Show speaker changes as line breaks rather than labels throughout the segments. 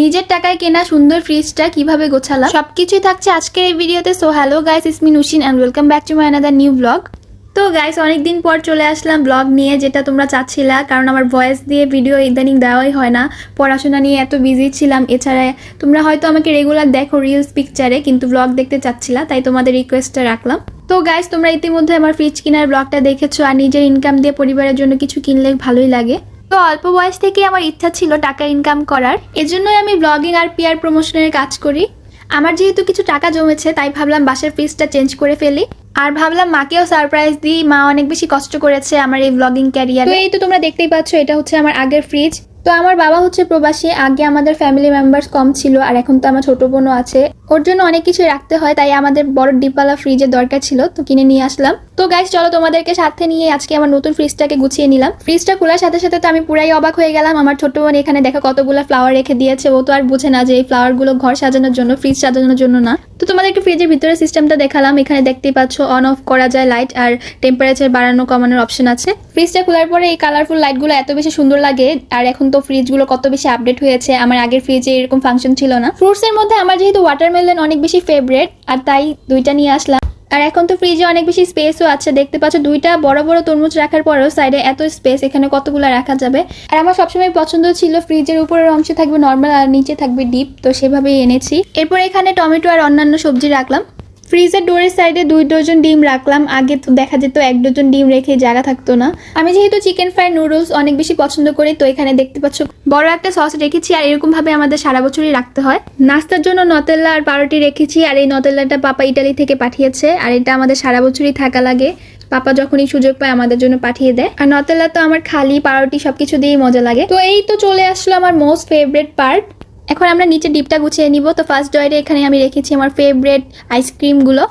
নিজের টাকায় কেনা সুন্দর ফ্রিজটা কীভাবে গোছালাম? সবকিছুই থাকছে আজকের এই ভিডিওতে so hello guys it's me Nushin and welcome back to my another new blog তো গাইস অনেকদিন পর চলে আসলাম ব্লগ নিয়ে, যেটা তোমরা চাচ্ছিলা, কারণ আমার ভয়েস দিয়ে ভিডিও ইদানিং দেওয়াই হয় না। পড়াশোনা নিয়ে এত বিজি ছিলাম, এছাড়া তোমরা হয়তো আমাকে রেগুলার দেখো রিলস পিকচারে কিন্তু ব্লগ দেখতে চাচ্ছিলা, তাই তোমাদের রিকোয়েস্টটা রাখলাম। তো গাইস তোমরা ইতিমধ্যে আমার ফ্রিজ কেনার ব্লগটা দেখেছ আর নিজের ইনকাম দিয়ে পরিবারের জন্য কিছু কিনলে ভালোই লাগে। তো অল্প বয়স থেকে আমার ইচ্ছা ছিল টাকা ইনকাম করার। এজন্যই আমি ব্লগিং আর পিয়ার প্রমোশনের কাজ করি। আমার যেহেতু কিছু টাকা জমেছে, তাই ভাবলাম বাসার ফ্রিজটা চেঞ্জ করে ফেলি। আর ভাবলাম মাকেও সারপ্রাইজ দিই, মা অনেক বেশি কষ্ট করেছে আমার এই ব্লগিং ক্যারিয়ার এই তো তোমরা দেখতেই পাচ্ছ, এটা হচ্ছে আমার আগের ফ্রিজ তো আমার বাবা হচ্ছে প্রবাসী, আগে আমাদের ফ্যামিলি মেম্বার্স কম ছিল, আর এখন তো আমার ছোট বোনও আছে। ওর জন্য অনেক কিছু রাখতে হয়, তাই আমাদের বড় ডিপালা ফ্রিজের দরকার ছিল, তো কিনে নিয়ে আসলাম। তো গাইস চলো তোমাদেরকে সাথে নিয়ে আজকে আমার নতুন ফ্রিজটাকে গুছিয়ে নিলাম। ফ্রিজটা খোলার সাথে সাথে তো আমি পুরাই অবাক হয়ে গেলাম, আমার ছোট বোন এখানে দেখো কতগুলো ফ্লাওয়ার রেখে দিয়েছে, ও তো আর বুঝে না যে এই ফ্লাওয়ারগুলো ঘর সাজানোর জন্য ফ্রিজ সাজানোর জন্য না। তো তোমাদেরকে ফ্রিজের ভিতরে সিস্টেমটা দেখালাম। এখানে দেখতেই পাচ্ছ অন অফ করা যায় লাইট আর টেম্পারেচার বাড়ানো কমানোর অপশন আছে। ফ্রিজটা খোলার পরে এই কালারফুল লাইটগুলো এত বেশি সুন্দর লাগে আর এখন তো ফ্রিজগুলো কত বেশি আপডেট হয়েছে। আমার আগের ফ্রিজে এরকম ফাংশন ছিল না। ফ্রুটস এর মধ্যে আমার যেহেতু ওয়াটারমেলন অনেক বেশি ফেভারেট আর তাই দুইটা নিয়ে আসলাম। আর এখন তো ফ্রিজে অনেক বেশি স্পেসও আছে। দেখতে পাচ্ছ, দুইটা বড় বড় তরমুজ রাখার পরেও সাইডে এত স্পেস এখানে কতগুলো রাখা যাবে। আর আমার সবসময় পছন্দ ছিল ফ্রিজের উপরের অংশে থাকবে নর্মাল আর নিচে থাকবে ডিপ তো সেভাবেই এনেছি। এরপর এখানে টমেটো আর অন্যান্য সবজি রাখলাম। ফ্রিজের ডোরের সাইডে দুই ডজন ডিম রাখলাম, আগে তো দেখা যেত এক ডজন ডিম রেখে জায়গা থাকতো না। আমি যেহেতু চিকেন ফ্রাই নুডলস অনেক বেশি পছন্দ করি, তো এখানে দেখতে পাচ্ছ বড় একটা সস রেখেছি আর এরকম ভাবে আমাদের সারা বছরই রাখতে হয়। নাস্তার জন্য নতেল্লা আর পাউরুটি রেখেছি আর এই নতেল্লাটা পাপা ইটালি থেকে পাঠিয়েছে আর এটা আমাদের সারা বছরই থাকা লাগে। পাপা যখনই সুযোগ পায় আমাদের জন্য পাঠিয়ে দেয়। আর নতেল্লা তো আমার খালি, পাউরুটি সবকিছু দিয়েই মজা লাগে। তো এই তো চলে আসলো আমার মোস্ট ফেভারিট পার্ট এখন আমরা নিচে ডিপটা গুছিয়ে নিব। তো ফার্স্ট ডয়ারে এখানে আমি রেখেছি আমার ফেভারিট আইসক্রিমগুলো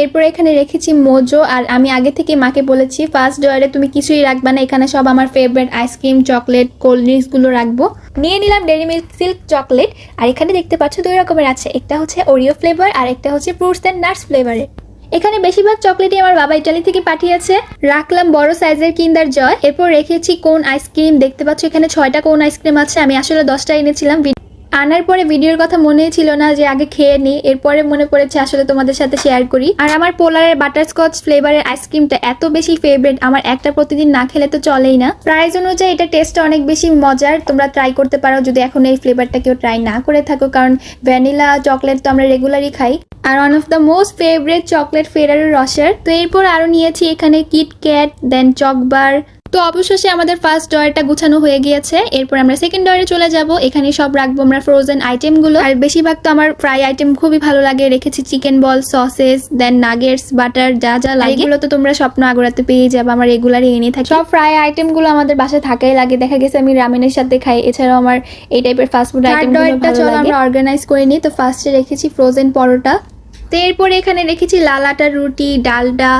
এরপর এখানে রেখেছি মোজো। আর আমি আগে থেকে মাকে বলেছি ফার্স্ট ডয়ারে তুমি কিছুই রাখবে না। এখানে সব আমার favourite ice cream chocolate cold ড্রিঙ্কসগুলো রাখব। নিয়ে নিলাম ডেরি মিল্ক সিল্ক চকলেট আর এখানে দেখতে পাচ্ছ দুই রকমের আছে। একটা হচ্ছে ওরিও ফ্লেভার আর একটা হচ্ছে ফ্রুটস অ্যান্ড নাটস ফ্লেভারের এখানে বেশিরভাগ চকলেটই আমার বাবা ইটালি থেকে পাঠিয়েছে। রাখলাম বড় সাইজের কিন্দার জয় এরপর রেখেছি কোন আইসক্রিম দেখতে পাচ্ছ এখানে ছয়টা কোন আইসক্রিম আছে। আমি আসলে দশটা এনেছিলাম। আনার পরে ভিডিওর কথা মনে ছিল না যে আগে খেয়ে নিই এরপরে মনে পড়েছে আসলে তোমাদের সাথে শেয়ার করি। আর আমার পোলারের বাটারস্কচ ফ্লেভারের আইসক্রিমটা এত বেশি ফেভারিট আমার একটা প্রতিদিন না খেলে তো চলেই না। প্রাইস অনুযায়ী এটা টেস্টটা অনেক বেশি মজার, তোমরা ট্রাই করতে পারো যদি এখন এই ফ্লেভারটা কেউ ট্রাই না করে থাকো, কারণ ভ্যানিলা চকলেট তো আমরা রেগুলারই খাই। আর one of the most favourite chocolate ফেরারের রসের। তো এরপর আরও নিয়েছি এখানে কিট ক্যাট দেন চকবার তো অবশেষে আমাদের ফার্স্ট ডয়ারটা গুছানো হয়ে গিয়েছে। এরপর আমরা সেকেন্ড ডয়ারে চলে যাব। এখানে সব রাখব আমরা ফ্রোজেন আইটেমগুলো আর বেশিরভাগ তো আমার ফ্রাই আইটেম খুবই ভালো লাগে। রেখেছি chicken ball sausage then nuggets butter যা যা লাগে। এগুলো তো তোমরা স্বপ্ন আগোড়াতে পেয়ে যাবে। আমার রেগুলারই এনে থাকি। সব ফ্রাই আইটেমগুলো আমাদের বাসায় থাকাই লাগে। দেখা গেছে আমি রামেনের সাথে খাই। এছাড়াও আমার এই টাইপের ফাস্ট ফুড আইটেম চলো আমরা অর্গানাইজ করে নিই। তো ফার্স্টে রেখেছি ফ্রোজেন পরোটা। তো এরপরে এখানে রেখেছি লাল আটার রুটি ডালডা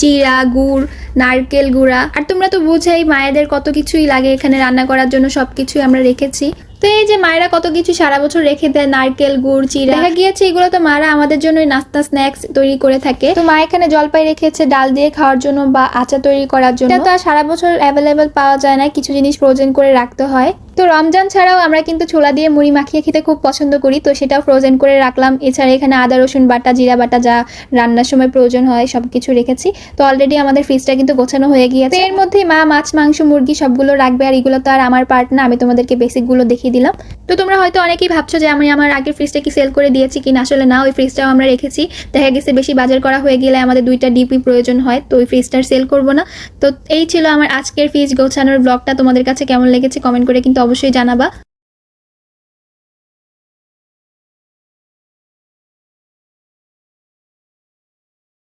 চিরা গুড়, নারকেল গুঁড়া। আর তোমরা তো বুঝাই মায়েদের কত কিছুই লাগে এখানে রান্না করার জন্য, সবকিছুই আমরা রেখেছি। তো এই যে মায়েরা কত কিছু সারা বছর রেখে দেয়, নারকেল, গুড় চিরা দেখা গিয়েছে, এগুলো তো মারা আমাদের জন্য নাস্তা, স্ন্যাক্স তৈরি করে থাকে। তো মা এখানে জলপাই রেখেছে, ডাল দিয়ে খাওয়ার জন্য বা আচার তৈরি করার জন্য। তো সারা বছর অ্যাভেলেবেল পাওয়া যায় না, কিছু জিনিস ফ্রোজেন করে রাখতে হয়। তো রমজান ছাড়াও আমরা কিন্তু ছোলা দিয়ে মুড়ি মাখিয়ে খেতে খুব পছন্দ করি। তো সেটাও ফ্রোজেন করে রাখলাম। এছাড়া এখানে আদা, রসুন বাটা, জিরা বাটা যা রান্নার সময় প্রয়োজন হয় সব কিছু রেখেছি। তো অলরেডি আমাদের ফ্রিজটা কিন্তু গোছানো হয়ে গিয়েছে। এর মধ্যে মা, মাছ, মাংস, মুরগি সবগুলো রাখবে আর এগুলো তো আর আমার পার্ট না আমি তোমাদেরকে বেসিকগুলো দেখিয়ে দিলাম। তো তোমরা হয়তো অনেকেই ভাবছ যে আমি আমার আগের ফ্রিজটা কি সেল করে দিয়েছি কিনা? আসলে না, ওই ফ্রিজটাও আমরা রেখেছি। দেখা গেছে বেশি বাজার করা হয়ে গেলে আমাদের দুইটা ডিপি প্রয়োজন হয়, তো ওই ফ্রিজটার সেল করব না। তো এই ছিল আমার আজকের ফ্রিজ গোছানোর ব্লগটা তোমাদের কাছে কেমন লেগেছে কমেন্ট করে কিন্তু অবশ্যই জানাবা।